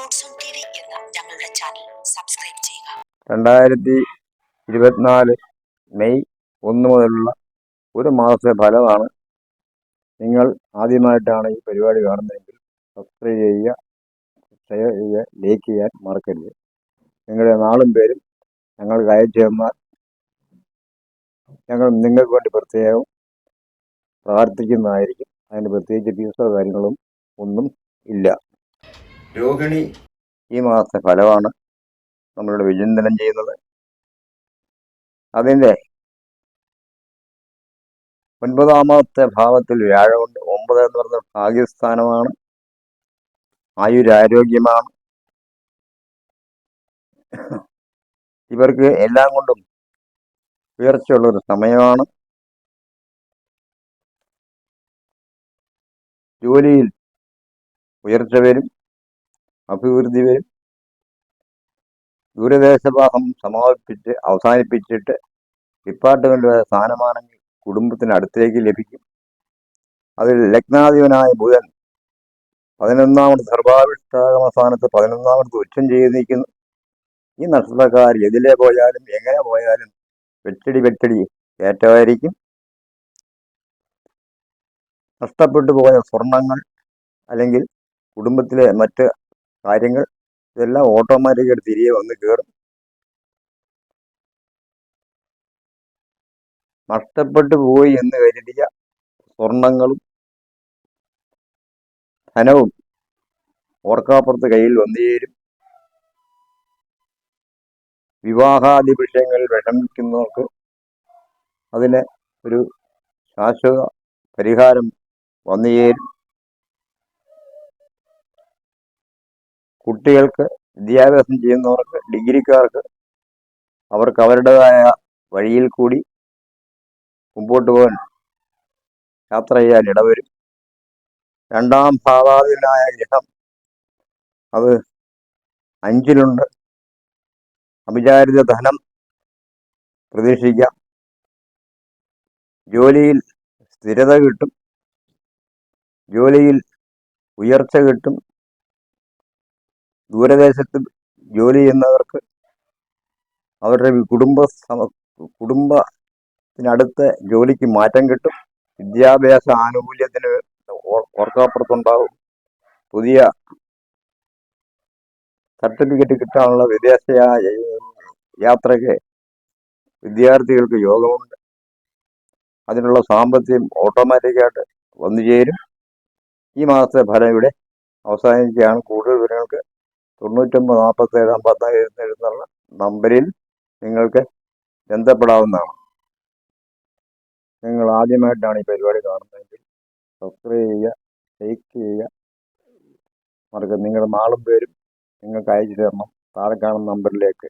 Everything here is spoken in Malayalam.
ഞങ്ങളുടെ ചാനൽ സബ്സ്ക്രൈബ് ചെയ്യുക. രണ്ടായിരത്തി ഇരുപത്തിനാല് മെയ് ഒന്ന് മുതലുള്ള ഒരു മാസത്തെ ഫലമാണ് നിങ്ങൾ ആദ്യമായിട്ടാണ് ഈ പരിപാടി കാണുന്നതെങ്കിൽ സബ്സ്ക്രൈബ് ചെയ്യുക ഷെയർ ചെയ്യുക ലൈക്ക് ചെയ്യാൻ മറക്കരുത്. നിങ്ങളുടെ നാളും പേരും ഞങ്ങൾക്ക് അയച്ചു തന്നാൽ ഞങ്ങൾ നിങ്ങൾക്ക് വേണ്ടി പ്രത്യേകം പ്രാർത്ഥിക്കുന്നതായിരിക്കും. അതിന് പ്രത്യേകിച്ച് ഫീസോ കാര്യങ്ങളും ഒന്നും ഇല്ല. രോഹിണി. ഈ മാസത്തെ ഫലമാണ് നമ്മളിവിടെ വിചിന്തനം ചെയ്യുന്നത്. അതിന്റെ ഒൻപതാമത്തെ ഭാവത്തിൽ വ്യാഴമുണ്ട്. ഒമ്പത് എന്ന് പറഞ്ഞ ഭാഗ്യസ്ഥാനമാണ്. ആയുരാരോഗ്യമാണ്. ഇവർക്ക് എല്ലാം കൊണ്ടും ഉയർച്ചയുള്ളൊരു സമയമാണ്. ജോലിയിൽ ഉയർച്ച വരും. അഭിവൃദ്ധി വരും. ദൂരദേശഭാഗം സമാപിപ്പിച്ച് അവസാനിപ്പിച്ചിട്ട് ഡിപ്പാർട്ട്മെന്റ് സ്ഥാനമാനങ്ങൾ കുടുംബത്തിന് അടുത്തേക്ക് ലഭിക്കും. അതിൽ ലഗ്നാധിപനായ ബുധൻ പതിനൊന്നാമത് സർവാഭിഷ്ടാകമ സ്ഥാനത്ത് പതിനൊന്നാമത് ഉച്ചം ചെയ്ത് നിൽക്കുന്നു ഈ നക്ഷത്രക്കാർ എതിലെ പോയാലും എങ്ങനെ പോയാലും വെച്ചടി വെച്ചടി ഏറ്റമായിരിക്കും നഷ്ടപ്പെട്ടു പോയ സ്വർണങ്ങൾ അല്ലെങ്കിൽ കുടുംബത്തിലെ മറ്റ് കാര്യങ്ങൾ ഇതെല്ലാം ഓട്ടോമാറ്റിക്കായിട്ട് തിരികെ വന്ന് കയറും നഷ്ടപ്പെട്ടു പോയി എന്ന് കരുതിയ സ്വർണങ്ങളും ധനവും ഓർക്കാപ്പുറത്ത് കയ്യിൽ വന്നുചേരും വിവാഹാദി വിഷയങ്ങളിൽ വിഷമിക്കുന്നവർക്ക് അതിന് ഒരു ശാശ്വത പരിഹാരം വന്നു കുട്ടികൾക്ക് വിദ്യാഭ്യാസം ചെയ്യുന്നവർക്ക് ഡിഗ്രിക്കാർക്ക് അവർക്ക് അവരുടേതായ വഴിയിൽ കൂടി മുമ്പോട്ട് പോകാൻ യാത്ര ചെയ്യാൻ ഇടവരും. രണ്ടാം ഭാവാതിനായ ഗ്രഹം അത് അഞ്ചിലുണ്ട്. അവിചാരിത ധനം പ്രതീക്ഷിക്കാം. ജോലിയിൽ സ്ഥിരത കിട്ടും. ജോലിയിൽ ഉയർച്ച കിട്ടും. ദൂരദേശത്ത് ജോലി ചെയ്യുന്നവർക്ക് അവരുടെ കുടുംബ കുടുംബത്തിനടുത്ത് ജോലിക്ക് മാറ്റം കിട്ടും. വിദ്യാഭ്യാസ ആനുകൂല്യത്തിന് ഓർ- ഓർക്കാപ്പുറത്തുണ്ടാവും. പുതിയ സർട്ടിഫിക്കറ്റ് കിട്ടാനുള്ള വിദേശ യാത്രയ്ക്ക് വിദ്യാർത്ഥികൾക്ക് യോഗമുണ്ട്. അതിനുള്ള സാമ്പത്തികം ഓട്ടോമാറ്റിക്കായിട്ട് വന്നു ചേരും. ഈ മാസത്തെ ഫലം ഇവിടെ അവസാനിക്കുകയാണ്. കൂടുതൽ വിവരങ്ങൾക്ക് തൊണ്ണൂറ്റൊമ്പത് നാൽപ്പത്തേഴ് അമ്പത്തേഴ് എഴുന്നേഴുന്നുള്ള നമ്പറിൽ നിങ്ങൾക്ക് ബന്ധപ്പെടാവുന്നതാണ്. നിങ്ങൾ ആദ്യമായിട്ടാണ് ഈ പരിപാടി കാണുന്നതെങ്കിൽ സബ്സ്ക്രൈബ് ചെയ്യുക ലൈക്ക് ചെയ്യുക. മറക്കുക നിങ്ങളുടെ നാളും പേരും നിങ്ങൾക്ക് അയച്ചു തരണം. താഴെ കാണുന്ന നമ്പറിലേക്ക്